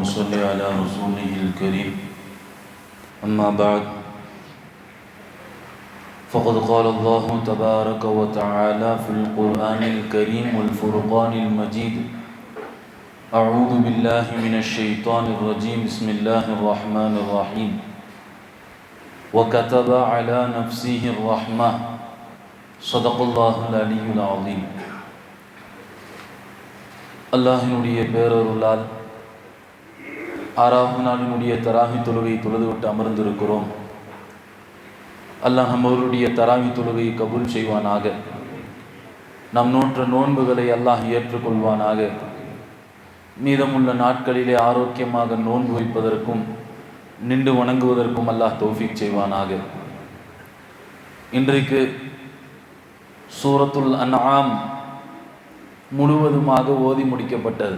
وصل على رسوله الكريم أما بعد فقد قال الله تبارك وتعالى في القرآن الكريم والفرقان المجيد أعوذ بالله من الشيطان الرجيم بسم الله الرحمن الرحيم وكتب على نفسه الرحمة صدق الله العلي العظيم அல்லாஹினுடைய பேரருளால் ஆறாவது நாளினுடைய தராவி தொழுகை தொழுதுவிட்டு அமர்ந்திருக்கிறோம். அல்லாஹ் நம்மவருடைய தராவி தொழுகையை கபூல் செய்வானாக. நம் நோற்ற நோன்புகளை அல்லாஹ் ஏற்றுக்கொள்வானாக. மீதமுள்ள நாட்களிலே ஆரோக்கியமாக நோன்பு வைப்பதற்கும் நின்று வணங்குவதற்கும் அல்லாஹ் தோஃபிக் செய்வானாக. இன்றைக்கு சூரத்துல் அன்ஆம் முழுவதுமாக ஓதி முடிக்கப்பட்டது.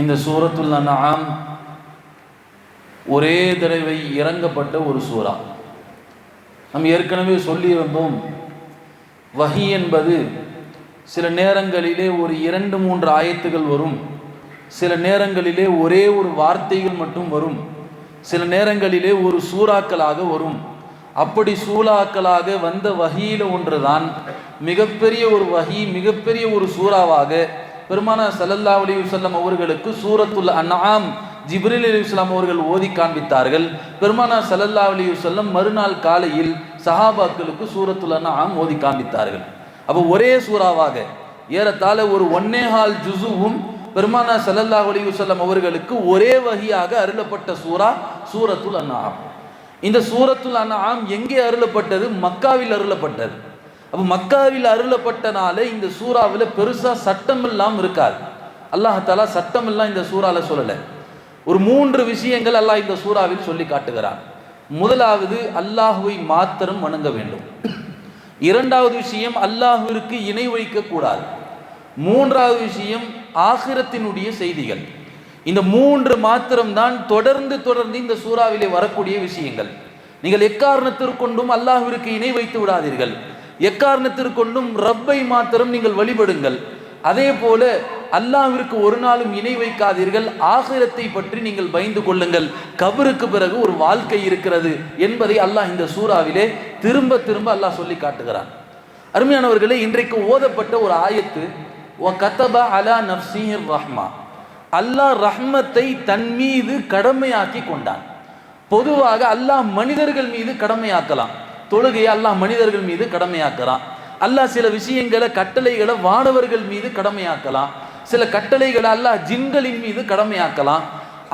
இந்த சூரத்துல் நாம் ஒரே தடவை இறங்கப்பட்ட ஒரு சூறா. நாம் ஏற்கனவே சொல்லியிருந்தோம் வகி என்பது சில நேரங்களிலே ஒரு இரண்டு மூன்று ஆயத்துகள் வரும். சில நேரங்களிலே ஒரே ஒரு வார்த்தைகள் மட்டும் வரும். சில நேரங்களிலே ஒரு சூறாக்களாக வரும். அப்படி சூறாக்களாக வந்த வகையில் ஒன்றுதான் மிகப்பெரிய ஒரு வகி மிகப்பெரிய ஒரு சூறாவாக பெருமான சல்லல்லா அலி வல்லம் அவர்களுக்கு சூரத்துல் அன்னாம் ஜிப்ரில் அலி இஸ்லாம் அவர்கள் ஓதி காண்பித்தார்கள். பெருமானா சல்லல்லா அலி வல்லம் மறுநாள் காலையில் சஹாபாக்களுக்கு சூரத்துல் அன்னாம் ஓதி காண்பித்தார்கள். அப்போ ஒரே சூறாவாக ஏறத்தாழ ஒரு ஒன்னேகால் ஜுசுவும் பெருமானா சல்லல்லா அலி வல்லம் அவர்களுக்கு ஒரே வகையாக அருளப்பட்ட சூரா சூரத்துல் அன்னாம் இந்த சூரத்துல் அன்னாம் எங்கே அருளப்பட்டது? மக்காவில் அருளப்பட்டது. அப்போ மக்காவில் அருளப்பட்டனால இந்த சூறாவில் பெருசாக சட்டம் எல்லாம் இருக்காது. அல்லாஹாலா சட்டம் எல்லாம் இந்த சூறாவில் சொல்லலை. ஒரு மூன்று விஷயங்கள் அல்லாஹ் இந்த சூறாவில் சொல்லி காட்டுகிறான். முதலாவது அல்லாஹுவை மாத்திரம் வணங்க வேண்டும். இரண்டாவது விஷயம் அல்லாஹுவிற்கு இணை வைக்கக்கூடாது மூன்றாவது விஷயம் ஆகிரத்தினுடைய செய்திகள். இந்த மூன்று மாத்திரம்தான் தொடர்ந்து தொடர்ந்து இந்த சூறாவிலே வரக்கூடிய விஷயங்கள். நீங்கள் எக்காரணத்திற்கொண்டும் அல்லாஹுவிற்கு இணை வைத்து விடாதீர்கள். எக்காரணத்திற்கொண்டும் ரப்பை மாத்திரம் நீங்கள் வழிபடுங்கள். அதே போல அல்லாவிற்கு ஒரு நாளும் இணை வைக்காதீர்கள். ஆகிரத்தை பற்றி நீங்கள் பயந்து கொள்ளுங்கள். கபருக்கு பிறகு ஒரு வாழ்க்கை இருக்கிறது என்பதை அல்லாஹ் இந்த சூறாவிலே திரும்ப திரும்ப அல்லாஹ் சொல்லி காட்டுகிறான். அருமையானவர்களே இன்றைக்கு ஓதப்பட்ட ஒரு ஆயத்து கத்தபா அலா நப்சீர் ரஹ்மா. அல்லாஹ் ரஹ்மத்தை தன் மீது கடமையாக்கி கொண்டான். பொதுவாக அல்லாஹ் மனிதர்கள் மீது கடமையாக்கலாம். தொழுகையை அல்லாஹ் மனிதர்கள் மீது கடமையாக்கலாம் அல்லாஹ் சில விஷயங்களை கட்டளைகளை வானவர்கள் மீது கடமையாக்கலாம். சில கட்டளைகளை அல்லாஹ் ஜின்களின் மீது கடமையாக்கலாம்.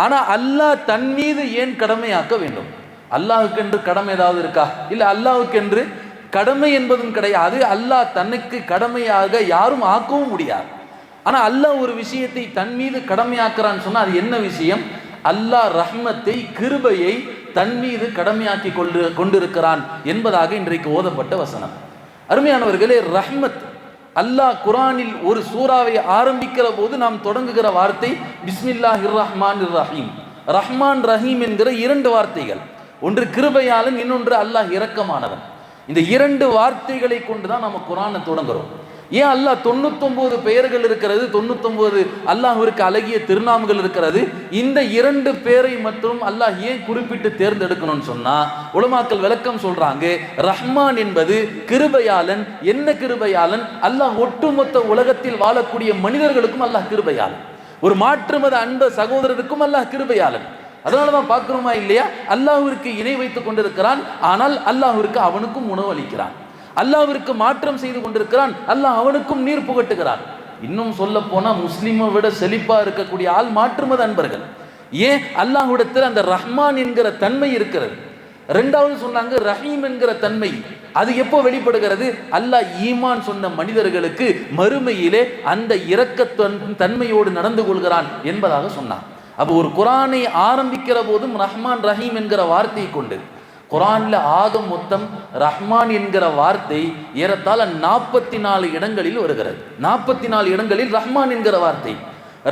ஆனால் அல்லாஹ் தன் மீது ஏன் கடமையாக்க வேண்டும்? அல்லாஹுக்கென்று கடமை ஏதாவது இருக்கா? இல்லை அல்லாஹுக்கென்று கடமை என்பதும் கிடையாது. அல்லாஹ் தனக்கு கடமையாக யாரும் ஆக்கவும் முடியாது. ஆனால் அல்லாஹ் ஒரு விஷயத்தை தன் மீது கடமையாக்குறான்னு சொன்னால் அது என்ன விஷயம்? அல்லாஹ் ரஹ்மத்தை கிருபையை தன் மீது கடமையாக்கி கொண்டு கொண்டிருக்கிறான் என்பதாக இன்றைக்கு ஓதப்பட்ட வசனம். அருமையானவர்களே ரஹ்மத் அல்லாஹ் குரானில் ஒரு சூறாவை ஆரம்பிக்கிற போது நாம் தொடங்குகிற வார்த்தை பிஸ்மில்லா ரஹ்மான் ரஹீம் ரஹ்மான் ரஹீம் என்கிற இரண்டு வார்த்தைகள். ஒன்று கிருபையாளன் இன்னொன்று அல்லாஹ் இரக்கமானவன். இந்த இரண்டு வார்த்தைகளை கொண்டு தான் நம்ம குரானை தொடங்குறோம். ஏன் அல்லாஹ் தொண்ணூத்தொம்பது பெயர்கள் இருக்கிறது? தொண்ணூத்தொம்பது அல்லாஹிற்கு அழகிய திருநாமங்கள் இருக்கிறது. இந்த இரண்டு பேரை மட்டும் அல்லாஹ் ஏன் குறிப்பிட்டு தேர்ந்தெடுக்கணும்னு சொன்னா உலமாக்கள் விளக்கம் சொல்றாங்க ரஹ்மான் என்பது கிருபையாளன். என்ன கிருபையாளன்? அல்லாஹ் ஒட்டுமொத்த உலகத்தில் வாழக்கூடிய மனிதர்களுக்கும் அல்லாஹ் கிருபையாளன். ஒரு மாற்று மத அன்ப சகோதரருக்கும் அல்லாஹ் கிருபையாளன். அதனால தான் பார்க்குறோமா இல்லையா? அல்லாஹிற்கு இணை வைத்துக் கொண்டிருக்கிறான் ஆனால் அல்லாஹிற்கு அவனுக்கும் உணவு அளிக்கிறான். அல்லாவிற்கு மாற்றம் செய்து கொண்டிருக்கிறான். அல்லாஹ் அவனுக்கும் நீர் புகட்டுகிறார். இன்னும் சொல்ல போனா முஸ்லீமை விட செழிப்பா இருக்கக்கூடிய ஆள் மாற்றுமத அன்பர்கள். ஏன்? அல்லாஹ்விடத்தில் அந்த ரஹ்மான் என்கிற தன்மை இருக்கிறது. ரெண்டாவது சொன்னாங்க ரஹீம் என்கிற தன்மை. அது எப்போ வெளிப்படுகிறது? அல்லாஹ் ஈமான் சொன்ன மனிதர்களுக்கு மறுமையிலே அந்த இரக்க தன்மையோடு நடந்து கொள்கிறான் என்பதாக சொன்னான். அப்போ ஒரு குரானை ஆரம்பிக்கிற போதும் ரஹ்மான் ரஹீம் என்கிற வார்த்தையை கொண்டு குரான்ல ஆகம் மொத்தம் ரஹ்மான் என்கிற வார்த்தை ஏறத்தாழ நாற்பத்தி நாலு இடங்களில் வருகிறது. நாற்பத்தி நாலு இடங்களில் ரஹ்மான் என்கிற வார்த்தை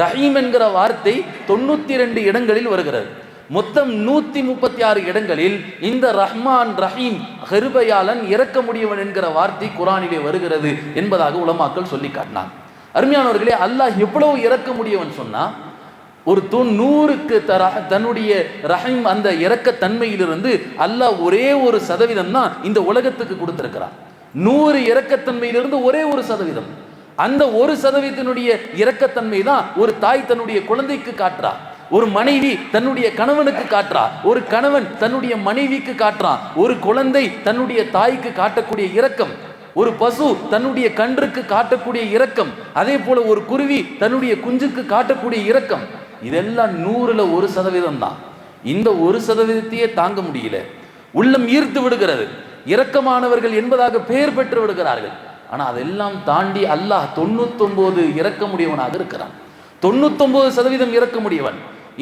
ரஹீம் என்கிற வார்த்தை தொண்ணூத்தி ரெண்டு இடங்களில் வருகிறது. மொத்தம் நூத்தி முப்பத்தி ஆறு இடங்களில் இந்த ரஹ்மான் ரஹீம் ஹெருபையாளன் இறக்க முடியவன் என்கிற வார்த்தை குரானிலே வருகிறது என்பதாக உலமாக்கள் சொல்லி காட்டினான் அருமையானவர்களே அல்லாஹ் எவ்வளவு இறக்க முடியவன் சொன்னா ஒரு தூண் நூறுக்கு தர தன்னுடைய ரஹீம் அந்த இறக்கத்தன்மையிலிருந்து அல்லாஹ் ஒரே ஒரு சதவீதம் தான் இந்த உலகத்துக்கு கொடுத்திருக்கிறான் நூறு இறக்கத்தன்மையிலிருந்து ஒரே ஒரு சதவீதம். அந்த ஒரு சதவீதத்தினுடைய இறக்கத்தன்மை தான் ஒரு தாய் தன்னுடைய குழந்தைக்கு காட்டுறா ஒரு மனைவி தன்னுடைய கணவனுக்கு காட்டுறா ஒரு கணவன் தன்னுடைய மனைவிக்கு காட்டுறான் ஒரு குழந்தை தன்னுடைய தாய்க்கு காட்டக்கூடிய இரக்கம் ஒரு பசு தன்னுடைய கன்றுக்கு காட்டக்கூடிய இரக்கம் அதே போல ஒரு குருவி தன்னுடைய குஞ்சுக்கு காட்டக்கூடிய இரக்கம். இதெல்லாம் நூறுல ஒரு சதவீதம் தான். இந்த ஒரு சதவீதத்தையே தாங்க முடியல. உள்ளம் ஈர்த்து விடுகிறது. இரக்கமானவர்கள் என்பதாக பெயர் பெற்று விடுகிறார்கள். ஆனால் அதெல்லாம் தாண்டி அல்லாஹ் தொண்ணூத்தொன்பது இறக்க முடியவனாக இருக்கிறான். தொண்ணூத்தொன்பது சதவீதம் இறக்க முடியவன்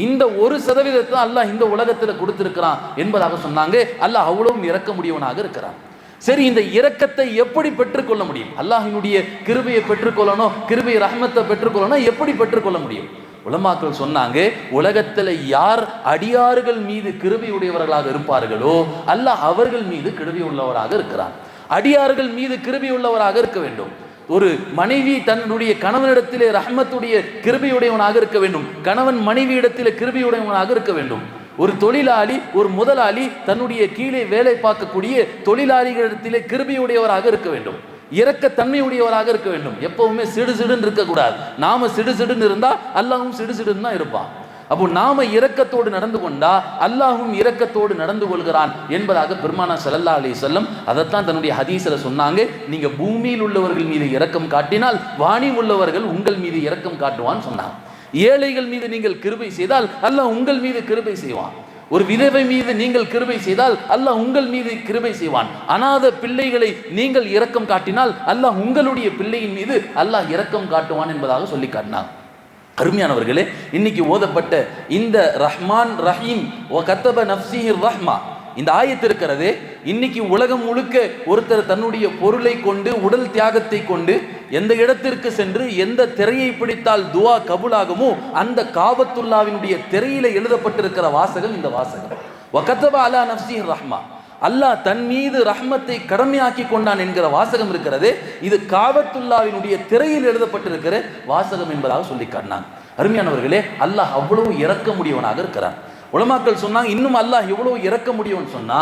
இந்த ஒரு சதவீதத்தை அல்லாஹ் இந்த உலகத்தில் கொடுத்திருக்கிறான் என்பதாக சொன்னாங்க. அல்லாஹ் அவ்வளவும் இறக்க முடியவனாக இருக்கிறான். சரி இந்த இரக்கத்தை எப்படி பெற்றுக்கொள்ள முடியும்? அல்லாஹினுடைய கிருபையை பெற்றுக்கொள்ளணும் கிருபை ரஹமத்தை பெற்றுக்கொள்ளணும் எப்படி பெற்றுக்கொள்ள முடியும்? உலமாக்கள் சொன்னாங்க உலகத்தில் யார் அடியார்கள் மீது கிருபியுடையவர்களாக இருப்பார்களோ அல்லாஹ் அவர்கள் மீது கிருபி உள்ளவராக இருக்கிறார் அடியார்கள் மீது கிருபி உள்ளவராக இருக்க வேண்டும். ஒரு மனைவி தன்னுடைய கணவனிடத்திலே ரஹமத்துடைய கிருபியுடையவனாக இருக்க வேண்டும். கணவன் மனைவி இடத்திலே கிருபியுடையவனாக இருக்க வேண்டும். ஒரு தொழிலாளி ஒரு முதலாளி தன்னுடைய கீழே வேலை பார்க்கக்கூடிய தொழிலாளிகளிடத்திலே கிருபியுடையவராக இருக்க வேண்டும். இறக்கத்தன்மையுடையவராக இருக்க வேண்டும். எப்பவுமே சிடு சிடுன்னு இருக்கக்கூடாது. நாம சிடு சிடுன்னு இருந்தா அல்லாவும் சிடு சிடுன்னு தான் இருப்பான். அப்போ நாம இரக்கத்தோடு நடந்து கொண்டா அல்லாஹும் இரக்கத்தோடு நடந்து கொள்கிறான் என்பதாக பெருமானா சல்லல்லா அலி சொல்லம் அதைத்தான் தன்னுடைய ஹதீஸில் சொன்னாங்க. நீங்க பூமியில் உள்ளவர்கள் மீது இரக்கம் காட்டினால் வாணி உள்ளவர்கள் உங்கள் மீது இரக்கம் காட்டுவான்னு சொன்னாங்க. ஏழைகள் மீது நீங்கள் கிருபை செய்தால் அல்லாஹ் உங்கள் மீது கிருபை செய்வான். ஒரு விதவை மீது நீங்கள் கிருபை செய்தால் அல்லாஹ் உங்கள் மீது கிருபை செய்வான். அனாத பிள்ளைகளை நீங்கள் இரக்கம் காட்டினால் அல்லாஹ் உங்களுடைய பிள்ளையின் மீது அல்லாஹ் இரக்கம் காட்டுவான் என்பதாக சொல்லி காட்டினான் அருமையானவர்களே இன்னைக்கு ஓதப்பட்ட இந்த ரஹ்மான் ரஹீம் கத்தப நப்சிஹிர் ரஹ்மா இந்த ஆயத்து இருக்கிறது. இன்னைக்கு உலகம் முழுக்க ஒருத்தர் தன்னுடைய பொருளை கொண்டு உடல் தியாகத்தை கொண்டு எந்த இடத்திற்கு சென்று எந்த திரையை பிடித்தால் துவா கபுலாகுமோ அந்த காபத்துல்லாவினுடைய திரையில எழுதப்பட்டிருக்கிற வாசகம் இந்த வாசகம். வகத்தபா அலா நப்சி ரஹ்மா. அல்லாஹ் தன் மீது ரஹ்மத்தை கடமையாக்கி கொண்டான் என்கிற வாசகம் இருக்கிறது. இது காபத்துல்லாவினுடைய திரையில் எழுதப்பட்டிருக்கிற வாசகம் என்பதாக சொல்லி காட்டினாங்க. அருமையானவர்களே அல்லாஹ் அவ்வளவு இறக்க முடியவனாக இருக்கிறான். உலமாக்கள் சொன்னாங்க இன்னும் அல்லாஹ் எவ்வளவு இறக்க முடியும்னு சொன்னா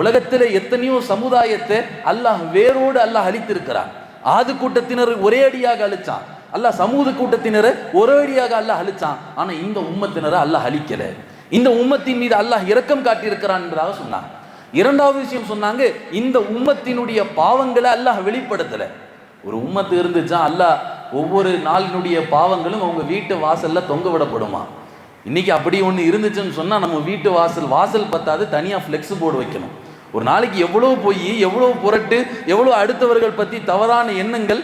உலகத்தில் எத்தனையோ சமுதாயத்தை அல்லாஹ் வேரோடு அல்லாஹ் அழித்திருக்கிறான். ஆது கூட்டத்தினர் ஒரே அடியாக அழிச்சான். அல்லாஹ் சமூக கூட்டத்தினரை ஒரே அடியாக அல்லாஹ் அழிச்சான். ஆனா இந்த உம்மத்தினரை அல்லாஹ் அழிக்கல. இந்த உம்மத்தின் மீது அல்லாஹ் இரக்கம் காட்டியிருக்கிறான் என்பதாக சொன்னாங்க. இரண்டாவது விஷயம் சொன்னாங்க இந்த உம்மத்தினுடைய பாவங்களை அல்லாஹ் வெளிப்படுத்தல. ஒரு உம்மத்து இருந்துச்சா அல்லாஹ் ஒவ்வொரு நாளினுடைய பாவங்களும் அவங்க வீட்டு வாசல்ல தொங்க விடப்படுமா? இன்னைக்கு அப்படி ஒன்று இருந்துச்சுன்னு சொன்னால் நம்ம வீட்டு வாசல் வாசல் பத்தாது தனியாக ஃப்ளெக்ஸ் போர்டு வைக்கணும். ஒரு நாளைக்கு எவ்வளோ போய் எவ்வளோ புரட்டு எவ்வளோ அடுத்தவர்கள் பற்றி தவறான எண்ணங்கள்?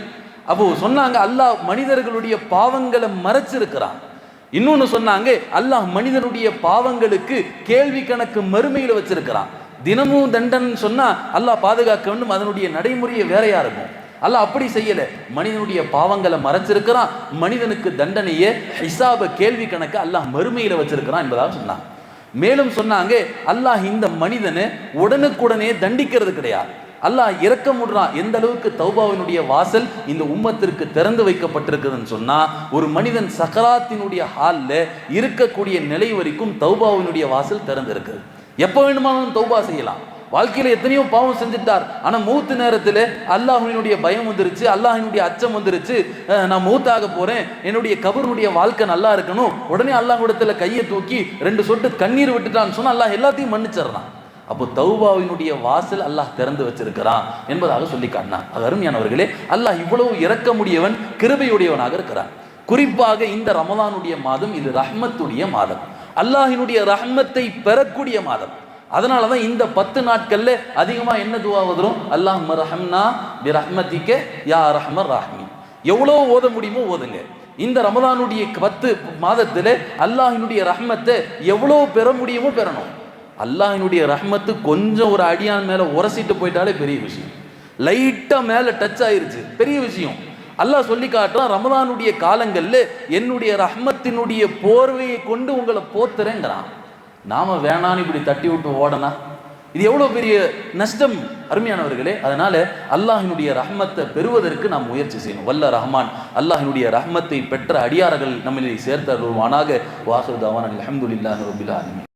அப்போ சொன்னாங்க அல்லாஹ் மனிதர்களுடைய பாவங்களை மறைச்சிருக்கிறான். இன்னொன்று சொன்னாங்க அல்லாஹ் மனிதனுடைய பாவங்களுக்கு கேள்வி கணக்கு மறுமையில் வச்சிருக்கிறான். தினமும் தண்டன் சொன்னால் அல்லாஹ் பாதுகாக்க வேண்டும் அதனுடைய நடைமுறையை வேறையாக இருக்கும். அல்ல அப்படி செய்யல. மனிதனுடைய பாவங்களை மறைச்சிருக்கிறான். மனிதனுக்கு தண்டனையை ஹிசாப கேள்வி கணக்கு அல்லாஹ் மறுமையில வச்சிருக்கிறான் என்பதாக சொன்னான் மேலும் சொன்னாங்க அல்லாஹ் இந்த மனிதனை உடனுக்குடனே தண்டிக்கிறது கிடையாது. அல்லாஹ் இறக்கமுடுறான் எந்த அளவுக்கு தௌபாவினுடைய வாசல் இந்த உம்மத்திற்கு திறந்து வைக்கப்பட்டிருக்குதுன்னு சொன்னா ஒரு மனிதன் சக்கராத்தினுடைய ஹாலில் இருக்கக்கூடிய நிலை வரைக்கும் தௌபாவினுடைய வாசல் திறந்து இருக்குது எப்போ வேணுமானாலும் தௌபா செய்யலாம். வாழ்க்கையில் எத்தனையோ பாவம் செஞ்சுட்டார். ஆனால் மூத்து நேரத்தில் அல்லாஹினுடைய பயம் வந்துருச்சு அல்லாஹினுடைய அச்சம் வந்துருச்சு. நான் மூத்தாக போகிறேன் என்னுடைய கபருடைய வாழ்க்கை நல்லா இருக்கணும். உடனே அல்லாஹ் இடத்துல கையை தூக்கி ரெண்டு சொட்டு கண்ணீர் விட்டுட்டான்னு சொன்னால் அல்லாஹ் எல்லாத்தையும் மன்னிச்சிடறான். அப்போ தௌபாவினுடைய வாசல் அல்லாஹ் திறந்து வச்சிருக்கிறான் என்பதாக சொல்லி காட்டினான். அது அருமையானவர்களே அல்லாஹ் இவ்வளவு இறக்க முடியவன் கிருபையுடையவனாக இருக்கிறான். குறிப்பாக இந்த ரமதானுடைய மாதம் இது ரஹ்மத்துடைய மாதம். அல்லாஹினுடைய ரஹ்மத்தை பெறக்கூடிய மாதம். அதனால தான் இந்த பத்து நாட்கள்ல அதிகமாக என்ன துவா வரும் அல்லாஹ் ரஹம்னா பி ரஹ்மதிக்க யா ரஹ்மர் ராஹ்மி எவ்வளோ ஓத முடியுமோ ஓதுங்க. இந்த ரமதானுடைய பத்து மாதத்தில் அல்லாஹினுடைய ரஹ்மத்தை எவ்வளோ பெற முடியுமோ பெறணும். அல்லாஹினுடைய ரஹ்மத்து கொஞ்சம் ஒரு அடியான் மேலே உரசிட்டு போயிட்டாலே பெரிய விஷயம். லைட்டாக மேலே டச் ஆயிருச்சு. பெரிய விஷயம். அல்லாஹ் சொல்லி காட்டுறான் ரமதானுடைய காலங்களில் என்னுடைய ரஹ்மத்தினுடைய போர்வையை கொண்டு உங்களை போத்துறேங்கிறான் நாம வேணான்னு இப்படி தட்டி விட்டு ஓடனா இது எவ்வளோ பெரிய நஷ்டம் அருமையானவர்களே? அதனால அல்லாஹினுடைய ரஹ்மத்தை பெறுவதற்கு நாம் முயற்சி செய்யணும். வல்ல ரஹ்மான் அல்லாஹினுடைய ரஹ்மத்தை பெற்ற அடியார்கள் நம்மளை சேர்த்தருவானாக வாசுதாவான் அலமதுல்லாஹ் ரபில்